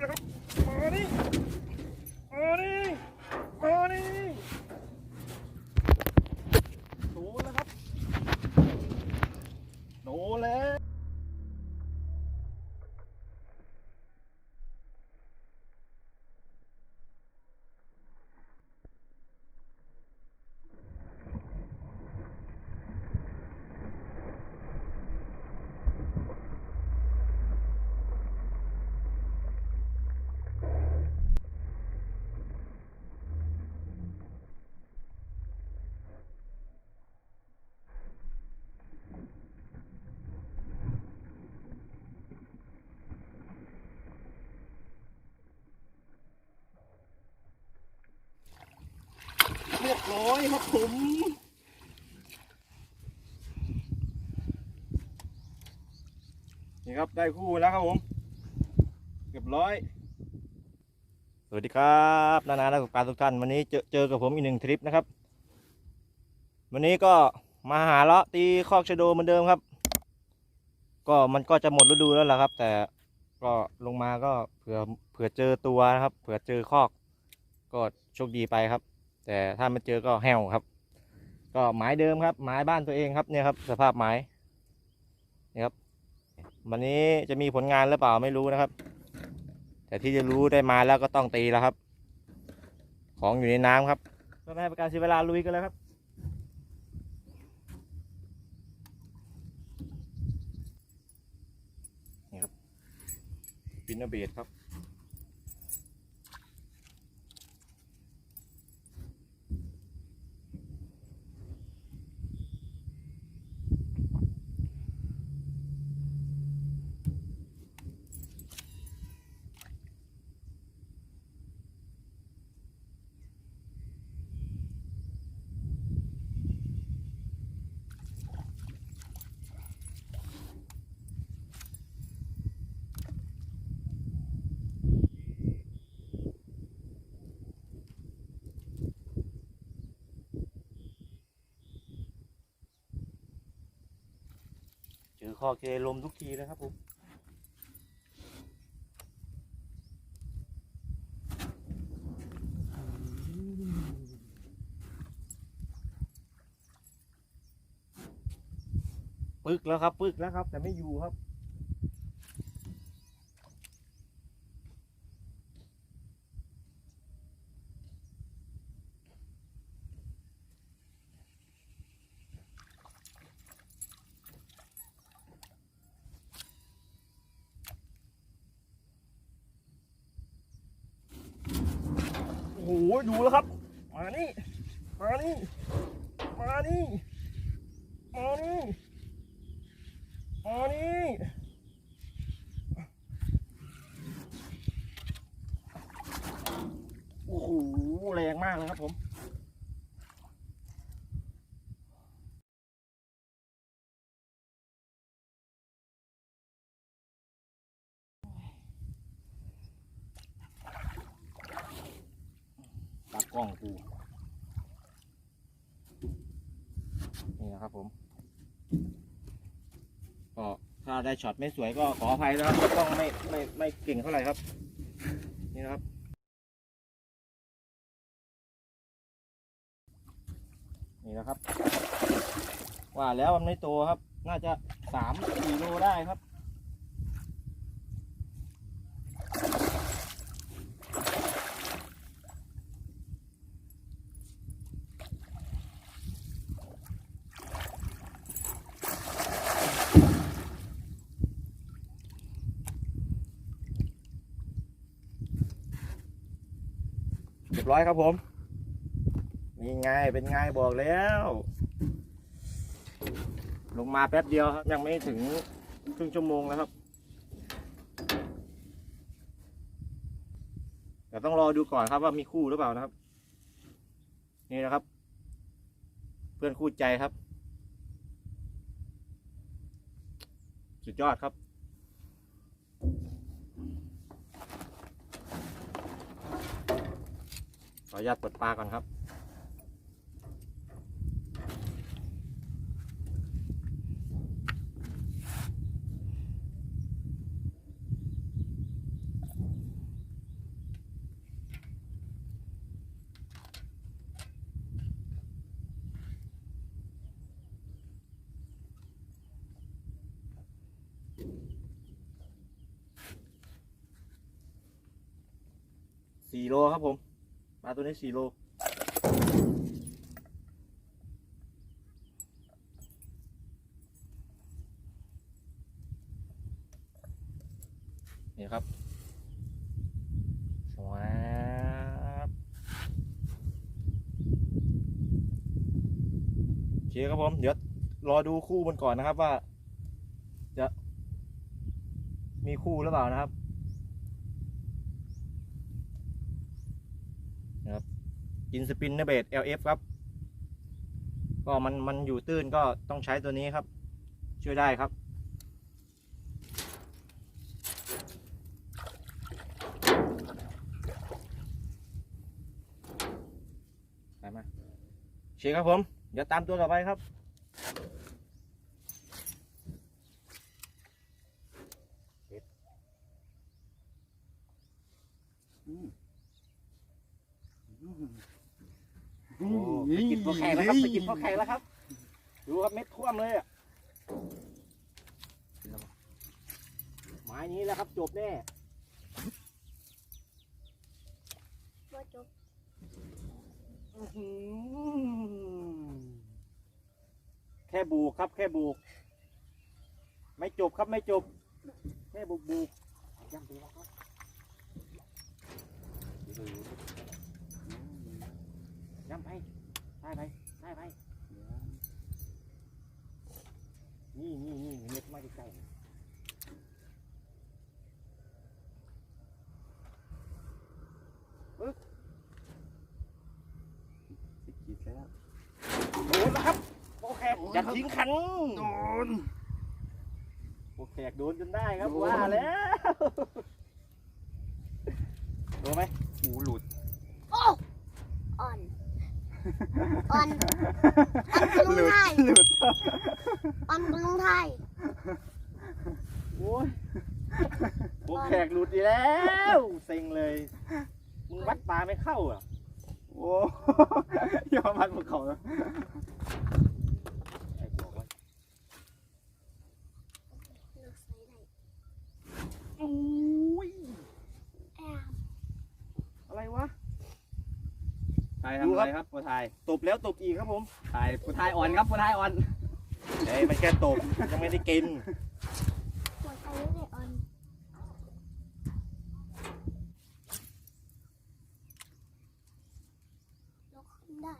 Oh, no. ร้อยครับผมนี่ครับได้คู่แล้วครับผมเรียบร้อย สวัสดีครับนานานักกปลาทุกท่านวันนี้เจอเจอกับผมอีกหนึ่งทริปนะครับ วันนี้ก็มาหาเลาะตีคอกชะโดเหมือนเดิมครับ ก็มันก็จะหมดฤดูแล้วล่ะครับ แต่ก็ลงมาก็เผื่อเผื่อเจอตัวนะครับ เผื่อเจอคอก ก็โชคดีไปครับ แต่ถ้าไม่เจอก็แห้วครับ ก็หมายเดิมครับหมายบ้านตัวเองครับเนี่ยครับ สภาพหมายนี่ครับ วันนี้จะมีผลงานหรือเปล่าไม่รู้นะครับ แต่ที่จะรู้ได้มาแล้วก็ต้องตีแล้วครับ ของอยู่ในน้ำครับก็ไม่ให้ประการเสียเวลาลุยกันเลยครับนี่ครับปินเบดครับ คอเคลมทุกทีนะครับผมปึกแล้วครับปึกแล้วครับ แต่ไม่อยู่ครับ โอ้โหดูแล้วครับ มานี่ มานี่ มานี่ มานี่ มานี่ โอ้โห แรงมากเลยครับผม ตากล้องกู นะครับผมก็ถ้าได้ช็อตไม่สวยก็ขออภัยนะครับกล้องไม่ไม่ไม่เก่งเท่าไหร่ครับ นี่นะครับนี่นะครับ ว่าแล้วมันไม่โตครับ น่าจะสามสี่โลได้ครับ ร้อยครับผมนี่ไงเป็นไงบอกแล้ว ลงมาแป๊บเดียวครับยังไม่ถึงครึ่งชั่วโมงแล้วครับเดี๋ยวต้องรอดูก่อนครับว่ามีคู่หรือเปล่านะครับ นี่นะครับ เพื่อนคู่ใจครับ สุดยอดครับ ขออนุญาตเปิดปลาก่อนครับ สี่โลครับผมาตัวนี้สี่โลนี่ครับสวับโอเคครับผม เดี๋ยวรอดูคู่มันก่อนนะครับว่า จะมีคู่หรือเปล่านะครับนะครับ ยินสปินเนอร์เบด LF ครับ ก็มันมันอยู่ตื้นก็ต้องใช้ตัวนี้ครับ ช่วยได้ครับ ไปมาเชียครับผม เดี๋ยวตามตัวต่อไปครับ โอ้ไปกินพวกแขกแล้ว ครับไปกินพวกแขกแล้วครับ ดูครับเม็ดท่วมเลยอะไม้นี้แหล้วครับจบแน่ว่าจบอื้อหือแค่บูกครับ แค่บูก ไม่จบครับไม่จบ แค่บูกบูกย่ำดีแล้วครับย่ำไปได้ไป ได้ไปนี่นี่นี่เม็ดไม่ได้ใกล้ปึ๊บสิบขีดแล้วโดนแล้วครับโอเคอย่าทิ้งขันโดนโอแขกโดนจนได้ครับโดนว่าแล้วโดนไหมหูหลุดโอ้อ่อน อ่อนอ่อนกหลุรุงดไทยหลุดอ่อนกรุงไทยโอ้ยโอแขกหลุดอีกแล้วเซ็งเลย มึงวัดปลาไม่เข้าอะ โอ้ยอมมันภูเขาแล้วไอ้บอกว่า เลือกใส่ได้ โอ้ย แอม อะไรวะ ไทยทำอะไรครับผู้ไทยตบแล้วตบอีกครับผมไทยผู้ไทยอ่อนครับผู้ไทยอ่อนเฮ้ยมันแค่ตบยังไม่ได้กินหัวใจไม่ได้อ่อนยกขึ้นได้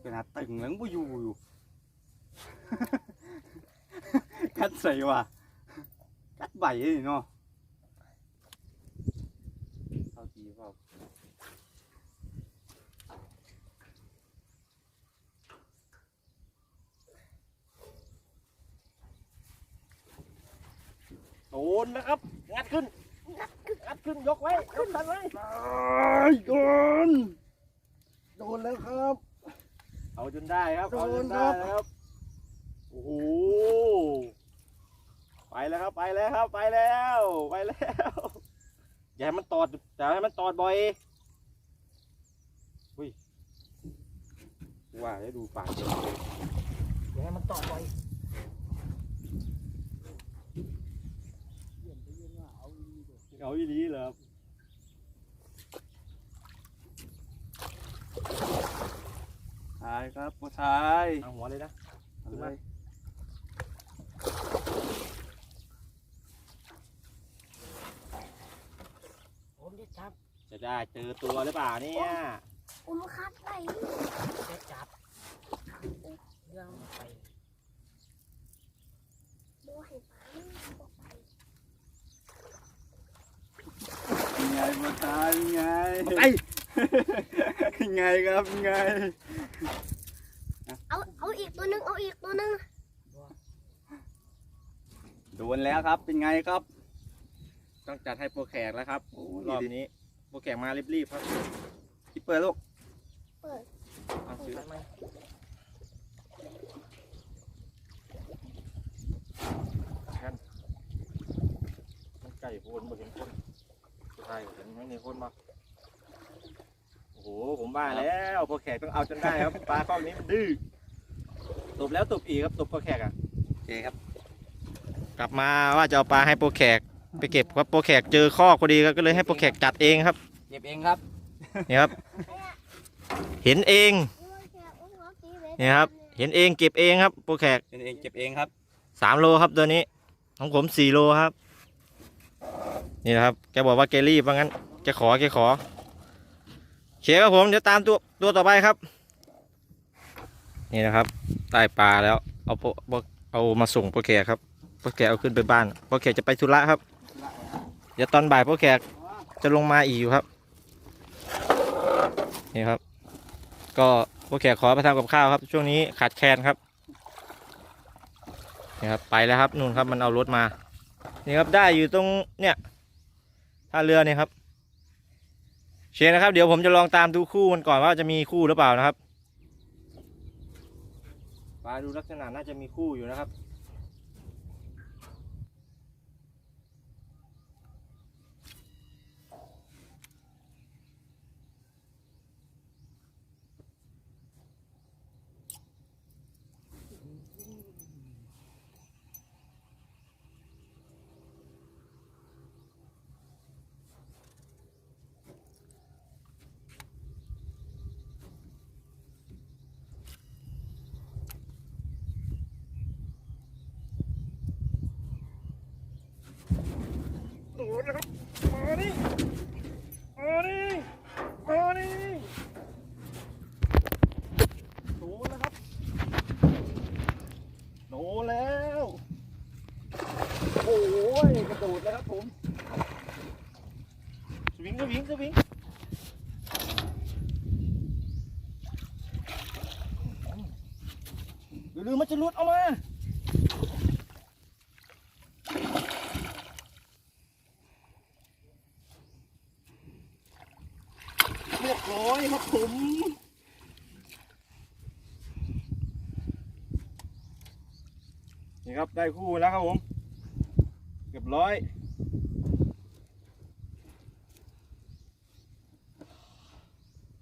เป็นอาตึงเหมือนบุยูอยู่ กัดใส่ว่ะกัดใบนี่เนาะเอาทีเปล่าโดนนะครับ งัดขึ้น งัดขึ้น ยกไว้ขึ้นทันไว้โดนโดนแล้วครับ เอาจนได้ครับ เอาจนได้โดนครับนะครับ โอ้โห ไปแล้วครับไปแล้วครับไปแล้วไปแล้วอย่าให้มันตอดอย่าให้มันตอดบ่อยอุ้ยว่าให้ดูปากเดี๋ยวอย่าให้มันตอดบ่อยเอาอีนี้เหรอครับไทยครับผู้ไทยเอาหัวเลยนะเอาเลย ผมจะ จับจะได้เจอตัวหรือเปล่าเนี่ยผมคัดไปจะจับเรื่องไปดูให้ไปบอกไปยังไงผู้ไทยยังไงไอ้ยังไงครับยังไง เอาเอาอีกตัวหนึงเอาอีกตัวหนึงโดนแล้วครับเป็นไงครับ ต้องจัดให้โปรแขกแล้วครับโอ้รอบนี้ โปรแขกมารีบๆครับคิปเปอร์ลูกเปิดเอาซื้อไหมกันมันไก่โพนบ่เห็นคนสุดท้ายเห็นไม่มีคนมาโอ้โหผมว่าแล้วโปรแขกต้องเอาจนได้ครับปลาข้อนี้มันดื้อตบแล้วตบอีกครับตบโปรแขกอะโอเคครับ กลับมาว่าจะเอาปลาให้โปรแขก ไปเก็บครับโปรแขกเจอคอกพอดีครับก็เลยให้โปรแขกจัดเองครับเก็บเองครับนี่ครับ เห็นเองนี่ครับ เห็นเองเก็บเองครับโปรแขกเก็บเองเก็บเองครับสามโลครับตัวนี้ของผมสี่โลครับ นี่นะครับแกบอกว่าแกรีบว่างั้นแกขอแกขอโอเคครับผมเดี๋ยวตามตัวตัวต่อไปครับ นี่นะครับได้ปลาแล้วเอาโปโปเอามาส่งโปรแขกครับโปรแขกเอาขึ้นไปบ้านโปรแขกจะไปธุระครับเดี๋ยวตอนบ่ายโปรแขกจะลงมาอีกอยู่ครับ นี่ครับ ก็โปรแขกขอไปทำกับข้าวครับ ช่วงนี้ขาดแคลนครับ นี่ครับไปแล้วครับนู่นครับมันเอารถมา นี่ครับได้อยู่ตรงเนี่ยท่าเรือเนี่ยครับเชนนะครับ เดี๋ยวผมจะลองตามดูคู่มันก่อนว่าจะมีคู่หรือเปล่านะครับปลาดูลักษณะน่าจะมีคู่อยู่นะครับ โดนนะครับมาดิมาดิมาดิโดนแล้วครับโดนแล้ว โอ้ยกระโดแล้วครับผม สวิงสวิงสวิงเดี๋ยวลืมมันจะลุดออกมาเรียบร้อยครับผมนี่ครับได้คู่แล้วครับผม ร้อย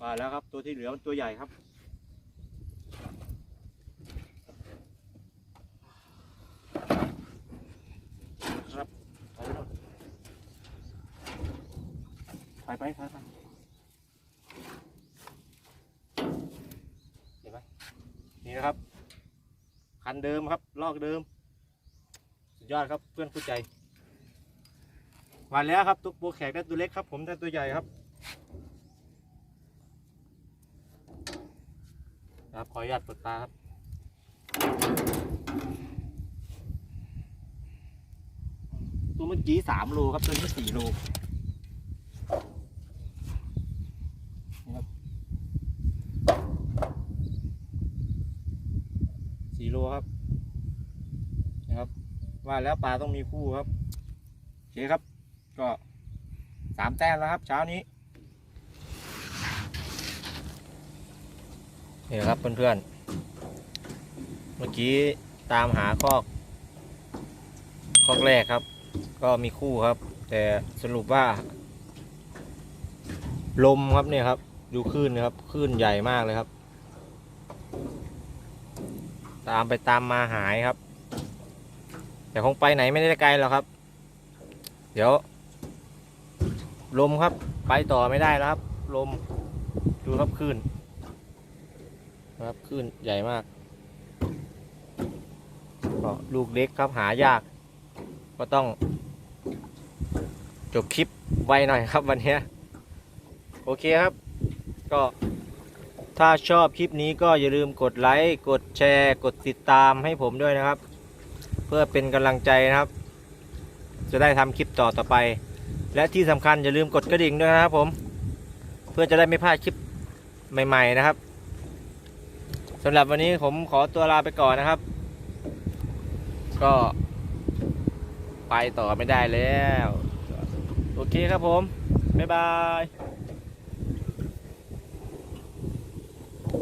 มาแล้วครับ ตัวที่เหลือมันตัวใหญ่ครับ ครับไปไปไปไปนี่นะครับ คันเดิมครับ ลอกเดิม สุดยอดครับเพื่อนผู้ใจ มาแล้วครับตุ๊กโปแขกได้ตัวเล็กครับ ผมได้ตัวใหญ่ครับครับขออนุญาตเปิดตาครับตัวเมื่อกี้สามโลครับตัวนี้สี่โลนะครับสี่โลครับนะครับ ว่าแล้วปลาต้องมีคู่ครับโอเคครับ ก็สามแต้มแล้วครับ เช้านี้นี่ครับเพื่อนๆ เมื่อกี้ตามหาคอกคอกแรกครับ ก็มีคู่ครับ แต่สรุปว่า ลมครับเนี่ยครับ ดูคลื่นนะครับคลื่นใหญ่มากเลยครับ ตามไปตามมาหายครับ แต่คงไปไหนไม่ได้ไกลหรอกครับ เดี๋ยว ลมครับ ไปต่อไม่ได้แล้วครับ ลม ดูครับคลื่นนะครับคลื่นใหญ่มากก็ลูกเล็กครับหายาก ก็ต้อง จบคลิปไวหน่อยครับวันนี้โอเคครับ ก็ถ้าชอบคลิปนี้ก็อย่าลืมกดไลค์กดแชร์กดติดตามให้ผมด้วยนะครับ เพื่อเป็นกำลังใจนะครับ จะได้ทำคลิปต่อต่อไป และที่สำคัญอย่าลืมกดกระดิ่งด้วยนะครับผม เพื่อจะได้ไม่พลาดคลิปใหม่ ๆ นะครับสำหรับวันนี้ผมขอตัวลาไปก่อนนะครับ ก็ไปต่อไม่ได้แล้ว โอเคครับผม บ๊ายบาย